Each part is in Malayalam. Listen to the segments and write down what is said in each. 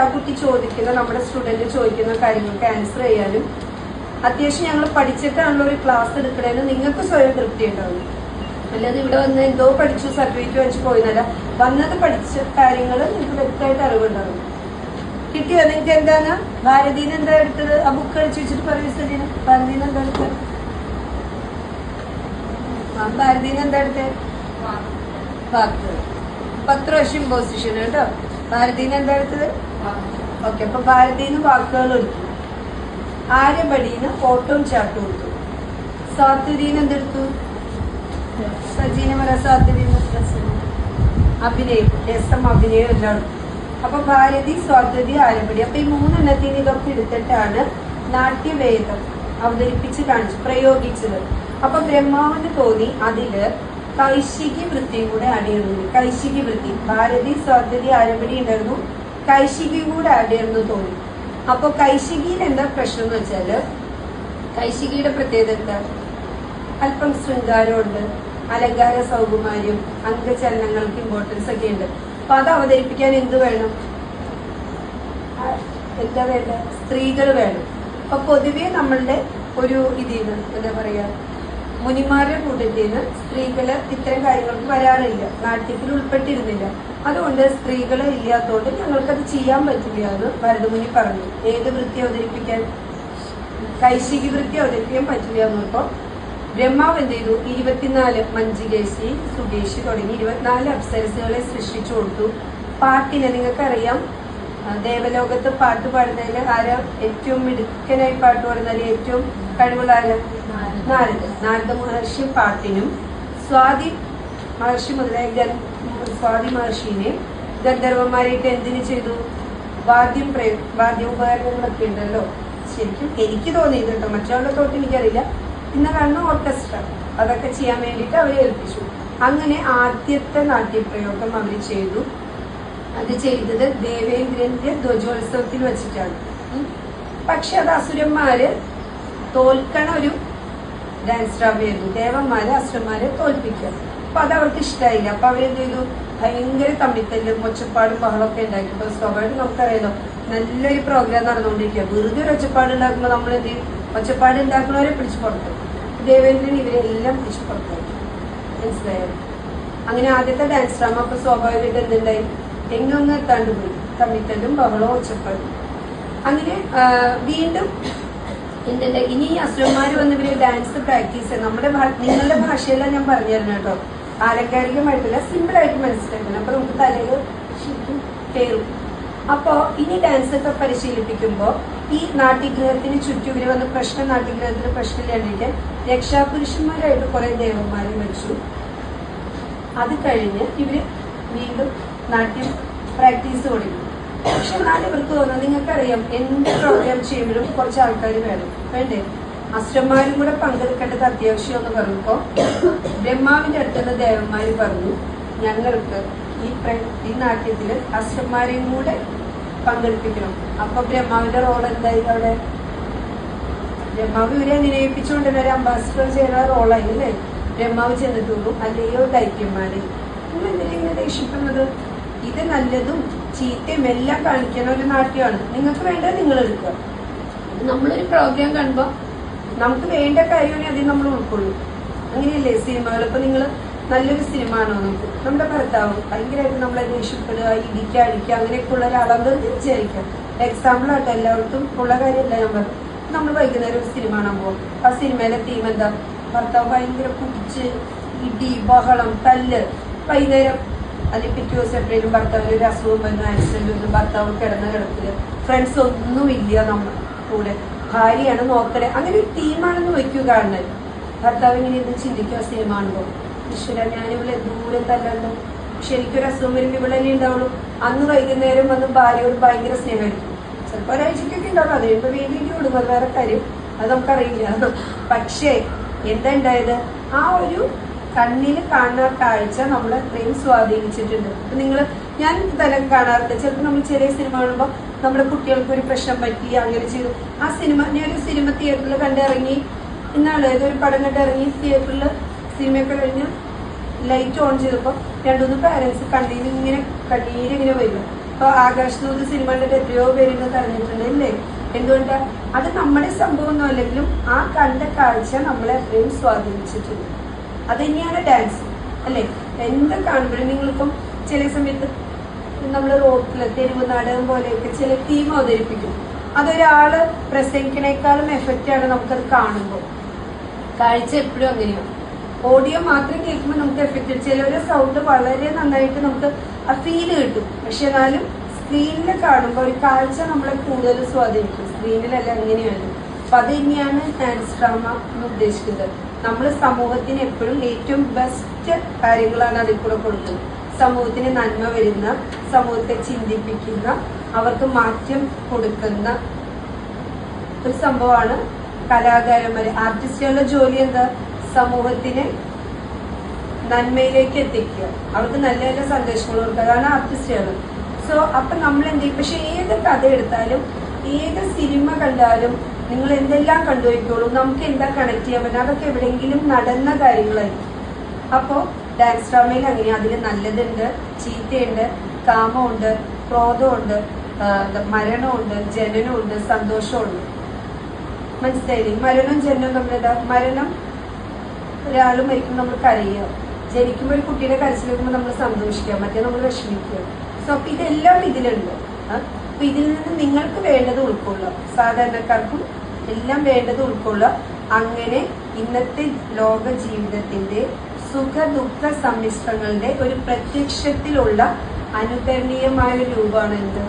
ആ കുട്ടി ചോദിക്കുന്ന നമ്മുടെ സ്റ്റുഡന്റ് ചോദിക്കുന്ന കാര്യങ്ങൾക്ക് ആൻസർ ചെയ്യാനും അത്യാവശ്യം ഞങ്ങൾ പഠിച്ചിട്ടാണല്ലോ ഒരു ക്ലാസ് എടുക്കണേന്ന് നിങ്ങൾക്ക് സ്വയം തൃപ്തി ഉണ്ടാവും. അല്ലാതെ ഇവിടെ വന്ന് എന്തോ പഠിച്ചു സർട്ടിഫിക്കറ്റ് വെച്ച് പോയിന്നല്ല. വന്നത് പഠിച്ച കാര്യങ്ങൾ നിങ്ങൾക്ക് വ്യക്തമായിട്ട് അറിവുണ്ടാവും. കിട്ടിയോ? നിങ്ങൾക്ക് എന്താണ് ഭാരതീന് എന്താ എടുത്തത്? ആ ബുക്ക് അടിച്ചു വെച്ചിട്ട് പറയൂ സജീന ഭാരതീന് എന്താ എടുത്തത്? ആ ഭാരതീന് എന്താ എടുത്തത് വാക്ക്. പത്ത് പ്രാവശ്യം പൊസിഷൻ കേട്ടോ. ഭാരതീന് എന്താ എടുത്തത്? ഓക്കെ അപ്പൊ ഭാരതീന്ന് വാക്കുകൾ എടുത്തു ആര്യപടിന്ന് ഓട്ടവും ചാട്ടും എടുത്തു. സാത്വികീന്ന് എന്തെടുത്തു? സജീനമല സാത്വികീന്ന് അഭിനയം. രസം അഭിനയം എല്ലാം അപ്പൊ ഭാരതി സ്വാതന്ത്ര്യതി ആര്യപടി. അപ്പൊ ഈ മൂന്നെണ്ണത്തിന് ഇതൊക്കെ എടുത്തിട്ടാണ് നാട്യവേദം അവതരിപ്പിച്ച് കാണിച്ചു പ്രയോഗിച്ചത്. അപ്പൊ ബ്രഹ്മാവിന് തോന്നി അതിൽ കൈശികി വൃത്തിയും കൂടെ അടിയുണ്ട് കൈശികി വൃത്തി. ഭാരതി സ്വാതന്ത്ര്യതി ആര്യപടി ഉണ്ടായിരുന്നു. കൈശികിയും കൂടെ ആഡ് ചെയ്യണമെന്ന് തോന്നി. അപ്പൊ കൈശികിയിൽ എന്താ പ്രശ്നം എന്ന് വെച്ചാൽ കൈശികിയുടെ പ്രത്യേകത എന്താ? അല്പം ശൃംഗാരമുണ്ട് അലങ്കാര സൗകുമാര്യം അംഗചലനങ്ങൾക്ക് ഇമ്പോർട്ടൻസ് ഒക്കെ ഉണ്ട്. അപ്പൊ അത് അവതരിപ്പിക്കാൻ എന്ത് വേണം? എന്താ വേണ്ട സ്ത്രീകൾ വേണം. അപ്പൊ പൊതുവെ നമ്മളുടെ ഒരു ഇതിന്ന് എന്താ പറയാ? മുനിമാരുടെ കൂട്ടത്തിൽ നിന്ന് സ്ത്രീകൾ ഇത്തരം കാര്യങ്ങൾക്ക് വരാറില്ല. നാട്യത്തിൽ ഉൾപ്പെട്ടിരുന്നില്ല. അതുകൊണ്ട് സ്ത്രീകൾ ഇല്ലാത്തതുകൊണ്ട് ഞങ്ങൾക്കത് ചെയ്യാൻ പറ്റില്ല എന്ന് ഭരതമുനി പറഞ്ഞു. ഏത് വൃത്തി അവതരിപ്പിക്കാൻ? കൈശികി വൃത്തി അവതരിപ്പിക്കാൻ പറ്റില്ല എന്നപ്പോ ബ്രഹ്മാവ് എന്ത് ചെയ്തു? ഇരുപത്തിനാല് മഞ്ജുകേശി സുകേശി തുടങ്ങി ഇരുപത്തിനാല് അപ്സരസുകളെ സൃഷ്ടിച്ചു കൊടുത്തു. പാട്ടിനെ നിങ്ങൾക്കറിയാം ദേവലോകത്ത് പാട്ട് പാടുന്നതിൽ ആരാ ഏറ്റവും മിടുക്കനായി പാട്ട് പാടുന്നതിൽ ഏറ്റവും കഴിവുള്ള ആരാ? നാരദ നാരദ മഹർഷി പാട്ടിനും സ്വാതി മഹർഷി മുതലായ സ്വാതി മഹർഷിനെ ഗന്ധർവന്മാരായിട്ട് എന്തിനു ചെയ്തു? വാദ്യം പ്രയോ വാദ്യ ഉപകരണങ്ങളൊക്കെ ഉണ്ടല്ലോ. ശരിക്കും എനിക്ക് തോന്നിയത് കേട്ടോ. മറ്റുള്ള തോട്ട് എനിക്കറിയില്ല. ഇന്ന് കാണുന്ന ഓർക്കസ്ട്ര. അതൊക്കെ ചെയ്യാൻ വേണ്ടിയിട്ട് അവരെ ഏൽപ്പിച്ചു. അങ്ങനെ ആദ്യത്തെ നാട്യപ്രയോഗം അവർ ചെയ്തു. അത് ചെയ്തത് ദേവേന്ദ്രന്റെ ധ്വജോത്സവത്തിൽ വെച്ചിട്ടാണ്. പക്ഷെ അത് അസുരന്മാര് തോൽക്കണ ഒരു ഡാൻസ് ഡ്രാമയായിരുന്നു ദേവന്മാരെ അസുരന്മാരെ തോൽപ്പിക്കുക. അപ്പൊ അത് അവർക്ക് ഇഷ്ടമായില്ല അപ്പൊ അവരെന്ത് ചെയ്തു? ഭയങ്കര തമ്മിത്തല്ലും ഒച്ചപ്പാടും ബഹളമൊക്കെ ഉണ്ടാക്കി അപ്പൊ സ്വാഭാവികം നമുക്കറിയാലോ നല്ലൊരു പ്രോഗ്രാം നടന്നുകൊണ്ടിരിക്കുക. വെറുതെ ഒരു ഒച്ചപ്പാട് ഉണ്ടാക്കുമ്പോൾ നമ്മൾ എന്ത് ചെയ്യും? ഒച്ചപ്പാട് ഉണ്ടാക്കുന്നവരെ പിടിച്ചു പുറത്തു ദേവേന്ദ്രൻ ഇവരെല്ലാം പിടിച്ചു പുറത്താക്കി മനസ്സിലായോ? അങ്ങനെ ആദ്യത്തെ ഡാൻസ് ഡ്രാമ അപ്പൊ സ്വാഭാവികമായിട്ട് എന്തുണ്ടായി? എങ്ങൊന്നും എത്താണ്ട് പോയി. തമ്മിത്തല്ലും ബഹളവും ഒച്ചപ്പാടും. അങ്ങനെ വീണ്ടും എന്തുണ്ട് ഇനി അസുരന്മാര് വന്ന് ഇവർ ഡാൻസ് പ്രാക്ടീസ് നമ്മുടെ നിങ്ങളുടെ ഭാഷയെല്ലാം ഞാൻ പറഞ്ഞു തരണം കേട്ടോ. മഴപ്പില്ല സിമ്പിൾ ആയിട്ട് മനസ്സിലാക്കണം. അപ്പൊ നമുക്ക് തലയിൽ ശരിക്കും കയറും. അപ്പോ ഇനി ഡാൻസ് ഒക്കെ പരിശീലിപ്പിക്കുമ്പോ ഈ നാട്യഗ്രഹത്തിന് ചുറ്റും ഇവർ വന്ന് പ്രശ്നം നാട്യഗ്രഹത്തിന് പ്രശ്നമില്ലാണ്ടിരിക്കാൻ രക്ഷാപുരുഷന്മാരായിട്ട് കുറെ ദേവന്മാരെ വെച്ചു അത് കഴിഞ്ഞ് ഇവർ വീണ്ടും നാട്യം പ്രാക്ടീസ് തുടങ്ങി. പക്ഷെ എന്നാലും ഇവർക്ക് തോന്നുന്നത് നിങ്ങൾക്കറിയാം എന്ത് പ്രോഗ്രാം ചെയ്യുമ്പോഴും കുറച്ച് ആൾക്കാർ വേണം വേണ്ടേ അസുരന്മാരും കൂടെ പങ്കെടുക്കേണ്ടത് അത്യാവശ്യം എന്ന് പറഞ്ഞപ്പോ ബ്രഹ്മാവിന്റെ അടുത്തുള്ള ദേവന്മാർ പറഞ്ഞു ഞങ്ങൾക്ക് ഈ ഈ നാട്യത്തിൽ അസുരന്മാരെയും കൂടെ പങ്കെടുപ്പിക്കണം. അപ്പൊ ബ്രഹ്മാവിന്റെ റോൾ എന്തായി അവിടെ? ബ്രഹ്മാവ് ഇവരെ നിരയിപ്പിച്ചുകൊണ്ട് ഒരു അംബാസിഡർ ചെയ്യുന്ന റോളായി അല്ലേ? ബ്രഹ്മാവ് ചെന്നിട്ടുള്ളൂ അല്ലയോ ദൈത്യന്മാര് നിങ്ങൾ എന്തിനാ ഇങ്ങനെ ദേഷ്യപ്പെടുന്നത്? ഇത് നല്ലതും ചീത്തയും എല്ലാം കാണിക്കുന്ന ഒരു നാട്യമാണ് നിങ്ങൾക്ക് വേണ്ടത് നിങ്ങൾ എടുക്കുക. നമ്മളൊരു പ്രോഗ്രാം കാണുമ്പോൾ നമുക്ക് വേണ്ട കാര്യമാണെങ്കിൽ അതിൽ നമ്മൾ ഉൾക്കൊള്ളും. അങ്ങനെയല്ലേ? സിനിമകൾ ഇപ്പൊ നിങ്ങൾ നല്ലൊരു സിനിമ ആണോ നമുക്ക് നമ്മുടെ ഭർത്താവ് ഭയങ്കരമായിട്ട് നമ്മളെ ദേഷ്യപ്പെടുക ഇടിക്കുക അടിക്കുക അങ്ങനെയൊക്കെ ഉള്ള ഒരാളെന്ന് വിചാരിക്കാം എക്സാമ്പിൾ ആയിട്ട് എല്ലാവർക്കും ഉള്ള കാര്യമല്ല ഞാൻ പറഞ്ഞു നമ്മൾ വൈകുന്നേരം ഒരു സിനിമ കാണാൻ പോകും ആ സിനിമയിലെ തീം എന്താ? ഭർത്താവ് ഭയങ്കര കുടിച്ച് ഇടി ബഹളം തല്ല്. വൈകുന്നേരം അല്ലെങ്കിൽ പിറ്റേ ദിവസം എപ്പോഴും ഭർത്താവിന് ഒരു അസുഖം വന്നു ആക്സിഡന്റ് വന്നു ഭർത്താവ് കിടന്ന കിടക്കില്ല ഫ്രണ്ട്സ് ഒന്നുമില്ല നമ്മൾ കൂടെ. ഭാര്യയാണ് നോക്കണേ അങ്ങനെ ഒരു തീമാണെന്ന് വയ്ക്കൂ കാണുന്നത് ഭർത്താവ് ഇങ്ങനെ ഇന്ന് ചിന്തിക്കുക സിനിമ കാണുമ്പോൾ ഈശ്വര ഞാനിവിടെ ദൂരെ തല്ലല്ലോ പക്ഷെ എനിക്കൊരു അസുഖം വരുമ്പോൾ ഇവിടെ തന്നെ ഉണ്ടാവുള്ളൂ. അന്ന് വൈകുന്നേരം വന്ന് ഭാര്യയോട് ഭയങ്കര സ്നേഹമായിരിക്കും. ചിലപ്പോൾ ഒരാഴ്ചക്കൊക്കെ ഉണ്ടാവും. അത് കഴിയുമ്പോൾ വീട്ടിലേക്ക് വിടും. അത് വേറെ കാര്യം. അത് നമുക്കറിയില്ല. പക്ഷേ എന്താ ഉണ്ടായത്? ആ ഒരു കണ്ണിൽ കാണുന്ന കാഴ്ച നമ്മളെ അത്രയും സ്വാധീനിച്ചിട്ടുണ്ട്. അപ്പൊ നിങ്ങൾ ഞാൻ തരം കാണാറുണ്ട്. ചിലപ്പോൾ നമ്മൾ ചെറിയ സിനിമ കാണുമ്പോൾ നമ്മുടെ കുട്ടികൾക്ക് ഒരു പ്രശ്നം പറ്റി അങ്ങനെ ചെയ്തു. ആ സിനിമ ഞാനൊരു സിനിമ തിയേറ്ററിൽ കണ്ടിറങ്ങി. ഇന്നാൾ ഏതൊരു പടം കണ്ടിറങ്ങി തിയേറ്ററിൽ സിനിമയൊക്കെ കഴിഞ്ഞ് ലൈറ്റ് ഓൺ ചെയ്തപ്പോൾ രണ്ടുമൂന്ന് പാരൻസ് കണ്ണീര് ഇങ്ങനെ കണ്ണീരിങ്ങനെ വരും. ഇപ്പൊ ആകാശദൂത് സിനിമ കണ്ടിട്ട് എത്രയോ പേരിന്ന് കരഞ്ഞിട്ടുണ്ട് അല്ലേ? എന്തുകൊണ്ടാണ് അത് നമ്മുടെ സംഭവമൊന്നും അല്ലെങ്കിലും ആ കണ്ട കാഴ്ച നമ്മളെ അത്രയും സ്വാധീനിച്ചിട്ടുണ്ട്. അത് തന്നെയാണ് ഡാൻസ് അല്ലേ? എന്ത് കാണുമ്പോഴും നിങ്ങളിപ്പം ചില സമയത്ത് നമ്മൾ റോട്ടിൽ തെരുവ് നാടകം പോലെയൊക്കെ ചില തീം അവതരിപ്പിക്കും. അതൊരാൾ പ്രസംഗിക്കണേക്കാളും എഫക്റ്റ് ആണ് നമുക്കത് കാണുമ്പോൾ. കാഴ്ച എപ്പോഴും അങ്ങനെയാണ് ഓഡിയോ മാത്രം കേൾക്കുമ്പോൾ നമുക്ക് എഫക്റ്റ് ചിലവരെ സൗണ്ട് വളരെ നന്നായിട്ട് നമുക്ക് ആ ഫീൽ കിട്ടും. പക്ഷെ എന്നാലും സ്ക്രീനിൽ കാണുമ്പോൾ ഒരു കാഴ്ച നമ്മളെ കൂടുതൽ സ്വാധീനിക്കും. സ്ക്രീനിലല്ല അങ്ങനെയാണ്. അപ്പൊ അത് തന്നെയാണ് ഡാൻസ് ഡ്രാമ എന്ന് ഉദ്ദേശിക്കുന്നത്. നമ്മൾ സമൂഹത്തിന് എപ്പോഴും ഏറ്റവും ബെസ്റ്റ് കാര്യങ്ങളാണ് അതിൽ കൂടെ കൊടുക്കുന്നത്. സമൂഹത്തിന് നന്മ വരുന്ന സമൂഹത്തെ ചിന്തിപ്പിക്കുന്ന അവർക്ക് മാറ്റം കൊടുക്കുന്ന ഒരു സംഭവമാണ് കലാകാരന്മാര്. ആർട്ടിസ്റ്റുകളുടെ ജോലി എന്താ? സമൂഹത്തിന് നന്മയിലേക്ക് എത്തിക്കുക. അവർക്ക് നല്ല നല്ല സന്ദേശങ്ങൾ കൊടുക്കുക. അതാണ് ആർട്ടിസ്റ്റുകൾ സോ അപ്പൊ നമ്മൾ എന്ത് ചെയ്യും? പക്ഷെ ഏത് കഥ എടുത്താലും ഏത് സിനിമ കണ്ടാലും നിങ്ങൾ എന്തെല്ലാം കണ്ടുപോയിക്കോളൂ നമുക്ക് എന്താ കണക്ട് ചെയ്യാൻ പറ്റുക? അതൊക്കെ എവിടെയെങ്കിലും നടന്ന കാര്യങ്ങളായിരിക്കും. അപ്പോൾ ഡാൻസ് ഡ്രാമയിൽ അങ്ങനെ അതിൽ നല്ലതുണ്ട് ചീത്തയുണ്ട് കാമമുണ്ട് ക്രോധമുണ്ട് മരണമുണ്ട് ജനനമുണ്ട് സന്തോഷമുണ്ട്. മനസ്സിലായില്ലേ? മരണവും ജനനവും നമ്മളേതാ മരണം ഒരാൾ മരിക്കുമ്പോൾ നമ്മൾ കരയുക. ജനിക്കുമ്പോൾ ഒരു കുട്ടിയുടെ കരച്ചിൽ വെക്കുമ്പോൾ നമ്മൾ സന്തോഷിക്കുക. മറ്റേ നമ്മൾ വിഷമിക്കുക. സോ അപ്പം ഇതെല്ലാം ഇതിലുണ്ട്. അപ്പം ഇതിൽ നിന്ന് നിങ്ങൾക്ക് വേണ്ടത് ഉൾക്കൊള്ളുക. സാധാരണക്കാർക്കും എല്ലാം വേണ്ടത് ഉൾക്കൊള്ളുക. അങ്ങനെ ഇന്നത്തെ ലോക ജീവിതത്തിന്റെ സുഖ ദുഃഖ സമ്മിശ്രങ്ങളുടെ ഒരു പ്രത്യക്ഷത്തിലുള്ള അനുകരണീയമായ ഒരു രൂപമാണ് എന്ത്?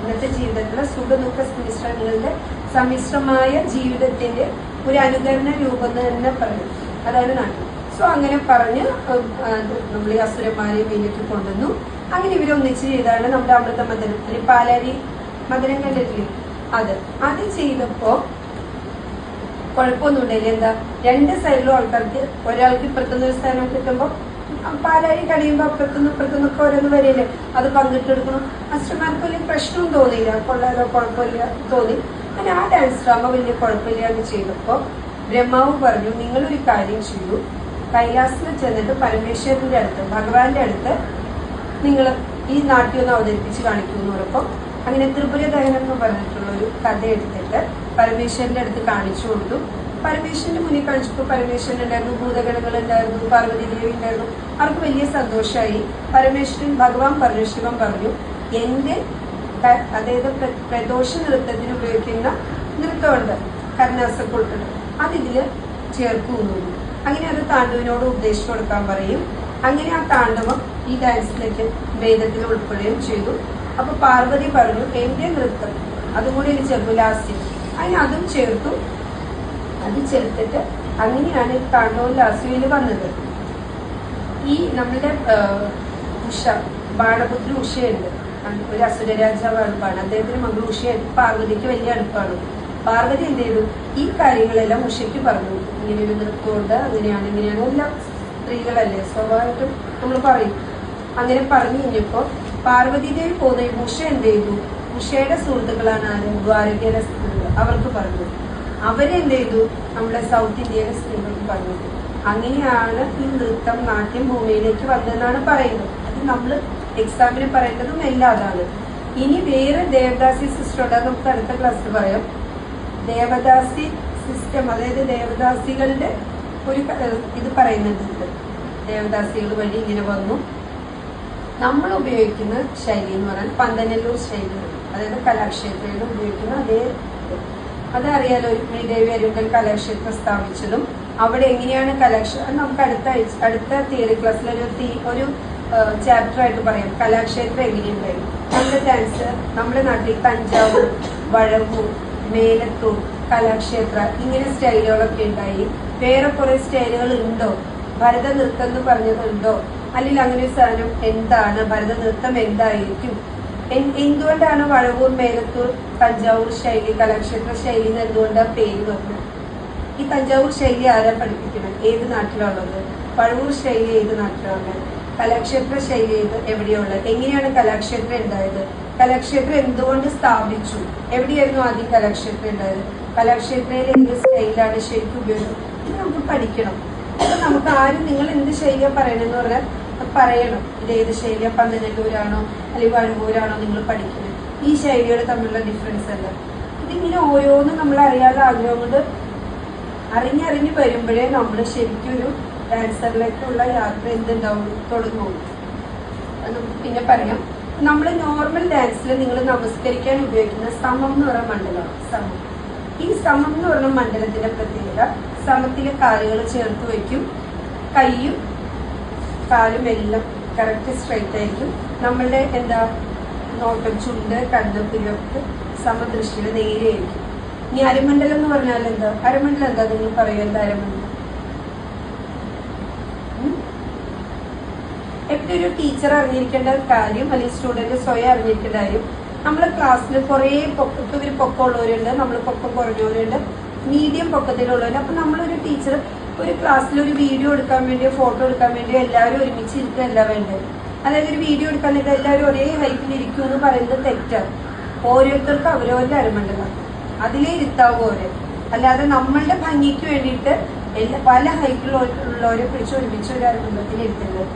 ഇന്നത്തെ ജീവിതത്തിലെ സുഖ ദുഃഖ സമ്മിശ്രങ്ങളുടെ സമ്മിശ്രമായ ജീവിതത്തിന്റെ ഒരു അനുകരണ രൂപം തന്നെ പറയും. അതാണ് നാട്ടിൽ. സോ അങ്ങനെ പറഞ്ഞ് നമ്മൾ ഈ അസുരന്മാരെ വീട്ടിൽ കൊണ്ടുവന്നു. അങ്ങനെ ഇവരൊന്നിച്ച് ചെയ്താണ് നമ്മുടെ അമൃത മദനം അല്ലെങ്കിൽ പാലാരി മദനം കണ്ടിട്ടില്ലേ? അത്. അത് ചെയ്തപ്പോ കുഴപ്പമൊന്നും ഉണ്ടായില്ല എന്താ? രണ്ട് സൈഡിലും ആൾക്കാർക്ക് ഒരാൾക്ക് ഇപ്പുറത്തുനിന്ന് ഒരു സ്ഥാനം കിട്ടുമ്പോൾ പാലായി കഴിയുമ്പോൾ അപ്പുറത്തുനിന്ന് ഇപ്പുറത്തുനിന്നൊക്കെ ഓരോന്ന് വരില്ലേ? അത് പങ്കിട്ടെടുക്കണം. അച്ഛന്മാർക്ക് വലിയ പ്രശ്നവും തോന്നിയില്ല. കൊള്ളാലോ കുഴപ്പമില്ല തോന്നി. അങ്ങനെ ആ ഡാൻസ് ഡ്രാമ വലിയ കുഴപ്പമില്ലാണ്ട് ചെയ്തപ്പോൾ ബ്രഹ്മാവ് പറഞ്ഞു നിങ്ങളൊരു കാര്യം ചെയ്യൂ. കൈലാസിൽ ചെന്നിട്ട് പരമേശ്വരന്റെ അടുത്ത് ഭഗവാന്റെ അടുത്ത് നിങ്ങൾ ഈ നാട്യം ഒന്ന് അവതരിപ്പിച്ച് കാണിക്കൂ എന്ന് പറഞ്ഞപ്പോൾ അങ്ങനെ ത്രിപുര ദഹനം എന്ന് പറഞ്ഞിട്ടുള്ള ഒരു കഥ എടുത്തിട്ട് പരമേശ്വരന്റെ അടുത്ത് കാണിച്ചു കൊടുത്തു. പരമേശ്വരന്റെ മുന്നിൽ കാണിച്ചപ്പോൾ പരമേശ്വരൻ ഉണ്ടായിരുന്നു ഭൂതഗണങ്ങൾ ഉണ്ടായിരുന്നു പാർവതി ദേവി ഉണ്ടായിരുന്നു. അവർക്ക് വലിയ സന്തോഷമായി. പരമേശ്വരൻ ഭഗവാൻ പറഞ്ഞു പറഞ്ഞു എന്റെ അതായത് പ്രദോഷ നൃത്തത്തിന് ഉപയോഗിക്കുന്ന നൃത്തമുണ്ട് ഉൾപ്പെടെ അതിതിൽ ചേർക്കുന്നു. അങ്ങനെ അത് താണ്ഡവിനോട് ഉപദേശിച്ചു കൊടുക്കാൻ പറയും. അങ്ങനെ ആ താണ്ഡവം ഈ ഡാൻസിലേക്ക് വേദത്തിൽ ഉൾപ്പെടുകയും ചെയ്തു. അപ്പൊ പാർവതി പറഞ്ഞു എന്റെ നൃത്തം അതും കൂടി എനിക്ക് ചേർത്തു ലാസ്റ്റ് അതിന് അതും ചേർത്തു. അത് ചേർത്തിട്ട് അങ്ങനെയാണ് താണ്ഡവം ലാസ്യയിൽ വന്നത്. ഈ നമ്മളുടെ ഉഷ ബാണപുത്രി ഉഷയുണ്ട്. ഒരു അസുര രാജാവ് അടുപ്പാണ് അദ്ദേഹത്തിന് മകൾ ഉഷ പാർവതിക്ക് വലിയ അടുപ്പാണ്. പാർവതി എന്ത് ചെയ്തു? ഈ കാര്യങ്ങളെല്ലാം ഉഷയ്ക്ക് പറഞ്ഞു. ഇങ്ങനെ ഒരു നൃത്തമുണ്ട് അങ്ങനെയാണ് ഇങ്ങനെയാണ് എല്ലാം സ്ത്രീകളല്ലേ? സ്വാഭാവികമായിട്ടും നമ്മൾ പറയും. അങ്ങനെ പറഞ്ഞു കഴിഞ്ഞപ്പോ പാർവതി ദേവി പോകുന്ന ഈ ഉഷ എന്ത് ചെയ്തു? ഉഷയുടെ സുഹൃത്തുക്കളാണ് ആരും ദ്വാരകയിലെ സ്ത്രീകൾ. അവർക്ക് പറഞ്ഞു. അവരെന്ത് ചെയ്തു? നമ്മുടെ സൗത്ത് ഇന്ത്യയിലെ സ്ത്രീകൾക്ക് പറഞ്ഞു. അങ്ങനെയാണ് ഈ നൃത്തം നാട്യം ഭൂമിയിലേക്ക് വന്നതെന്നാണ് പറയുന്നത്. അത് നമ്മൾ എക്സാമിന് പറയേണ്ടതും എല്ലാം അതാണ്. ഇനി വേറെ ദേവദാസി സിസ്റ്റർ ഉണ്ട്. നമുക്ക് അടുത്ത ക്ലാസ്സിൽ പറയാം. ദേവദാസി സിസ്റ്റം അതായത് ദേവദാസികളുടെ ഒരു ഇത് പറയുന്നുണ്ട്. ദേവദാസികൾ വഴി ഇങ്ങനെ വന്നു. നമ്മൾ ഉപയോഗിക്കുന്ന ശൈലി എന്ന് പറഞ്ഞാൽ പന്തനല്ലൂർ ശൈലി അതായത് കലാക്ഷേത്രയിൽ ഉപയോഗിക്കുന്ന അതേ. അതറിയാലോ രുക്മിണിദേവി അരുങ്കൽ കലാക്ഷേത്രം സ്ഥാപിച്ചതും അവിടെ എങ്ങനെയാണ് കലാക്ഷേത്രം നമുക്ക് അടുത്ത അടുത്ത തിയറി ക്ലാസ്സിൽ ഒരു തീ- ഒരു ചാപ്റ്റർ ആയിട്ട് പറയാം. കലാക്ഷേത്രം എങ്ങനെയുണ്ടായി നമ്മുടെ ഡാൻസ് നമ്മുടെ നാട്ടിൽ തഞ്ചാവൂർ വഴവൂർ മേലത്തൂർ കലാക്ഷേത്ര ഇങ്ങനെ സ്റ്റൈലുകളൊക്കെ ഉണ്ടായി. വേറെ കുറെ സ്റ്റൈലുകൾ ഉണ്ടോ? ഭരതനൃത്തം എന്ന് പറഞ്ഞതുണ്ടോ? അല്ലെങ്കിൽ അങ്ങനെ ഒരു സാധനം എന്താണ്? ഭരതനൃത്തം എന്തായിരിക്കും? എന്തുകൊണ്ടാണ് വഴവൂർ മേലത്തൂർ തഞ്ചാവൂർ ശൈലി കലാക്ഷേത്ര ശൈലി എന്ന് എന്തുകൊണ്ടാണ് പേര് വന്നത് ഈ തഞ്ചാവൂർ ശൈലി ആരാ പഠിപ്പിക്കുന്നത്? ഏത് നാട്ടിലുള്ളത് പഴവൂർ ശൈലി ഏത് നാട്ടിലുള്ളത് കലാക്ഷേത്ര ശൈലി ഏത് എവിടെയുള്ളത് എങ്ങനെയാണ് കലാക്ഷേത്രം ഉണ്ടായത്? കലാക്ഷേത്രം എന്തുകൊണ്ട് സ്ഥാപിച്ചു? എവിടെയായിരുന്നു ആദ്യം കലാക്ഷേത്രം ഉണ്ടായത്? കലാക്ഷേത്രയിൽ എന്ത് സ്റ്റൈലാണ് ശരിക്കും ഉപയോഗിച്ചത് ഇത് നമുക്ക് പഠിക്കണം. അപ്പൊ നമുക്ക് ആരും നിങ്ങൾ എന്ത് ശൈലിയാ പറയണെന്ന് പറഞ്ഞാൽ പറയണം. ഇത് ഏത് ശൈലിയാ പന്തനല്ലൂരാണോ അല്ലെങ്കിൽ വഴുവൂരാണോ നിങ്ങൾ പഠിക്കുന്നത്? ഈ ശൈലികൾ തമ്മിലുള്ള ഡിഫറൻസ് അല്ല ഇതിങ്ങനെ ഓരോന്നും നമ്മൾ അറിയാതെ ആഗ്രഹം കൊണ്ട് അറിഞ്ഞറിഞ്ഞ് വരുമ്പോഴേ നമ്മൾ ശരിക്കും ഒരു ഡാൻസറിലേക്കുള്ള യാത്ര എന്തുണ്ടാവും തുടങ്ങുള്ളൂ അത് പിന്നെ പറയാം. നമ്മൾ നോർമൽ ഡാൻസിൽ നിങ്ങൾ നമസ്കരിക്കാൻ ഉപയോഗിക്കുന്ന സമം എന്ന് പറഞ്ഞ മണ്ഡലമാണ് സമം. ഈ സമം എന്ന് പറഞ്ഞ മണ്ഡലത്തിന്റെ പ്രത്യേകത സമത്തിലെ കാലുകൾ ചേർത്ത് വയ്ക്കും. കൈയും കാലും എല്ലാം കറക്റ്റ് സ്ട്രൈറ്റ് ആയിരിക്കും. നമ്മളുടെ എന്താ നോട്ടം ചുണ്ട് കണ്ണ് പുരക്ക് സമദൃഷ്ടിയിൽ നേരെയായിരിക്കും. ഇനി അരമണ്ഡലം എന്ന് പറഞ്ഞാൽ എന്താ? അരമണ്ഡലം എന്താ? നിങ്ങൾ പറയൂ എന്താ അരമണ്ഡലം? എപ്പോഴും ഒരു ടീച്ചർ അറിഞ്ഞിരിക്കേണ്ട കാര്യം അല്ലെങ്കിൽ സ്റ്റുഡന്റ് സ്വയം അറിഞ്ഞിരിക്കേണ്ട കാര്യം നമ്മളെ ക്ലാസ്സിൽ കുറേ പൊക്കം ഇവർ പൊക്കമുള്ളവരുണ്ട് നമ്മൾ പൊക്കം കുറഞ്ഞവരുണ്ട്. മീഡിയം പൊക്കത്തിലുള്ളവർ അപ്പൊ നമ്മളൊരു ടീച്ചർ ഒരു ക്ലാസ്സിൽ ഒരു വീഡിയോ എടുക്കാൻ വേണ്ടിയോ ഫോട്ടോ എടുക്കാൻ വേണ്ടിയോ എല്ലാവരും ഒരുമിച്ച് ഇരിക്കുകയല്ല വേണ്ടത് അതായത് ഒരു വീഡിയോ എടുക്കാൻ നേരത്തെ എല്ലാവരും ഒരേ ഹൈറ്റിൽ ഇരിക്കും എന്ന് പറയുന്നത് തെറ്റാണ് ഓരോരുത്തർക്കും അവരവരുടെ അരമണ്ടലാണ് അതിലേ ഇരുത്താവും അവരെ. അല്ലാതെ നമ്മളുടെ ഭംഗിക്ക് വേണ്ടിയിട്ട് എല്ലാ പല ഹൈറ്റിലുള്ളവരെ പിടിച്ച് ഒരുമിച്ച് ഒരു അരമണ്ടത്തിൽ ഇരുത്തുന്നത്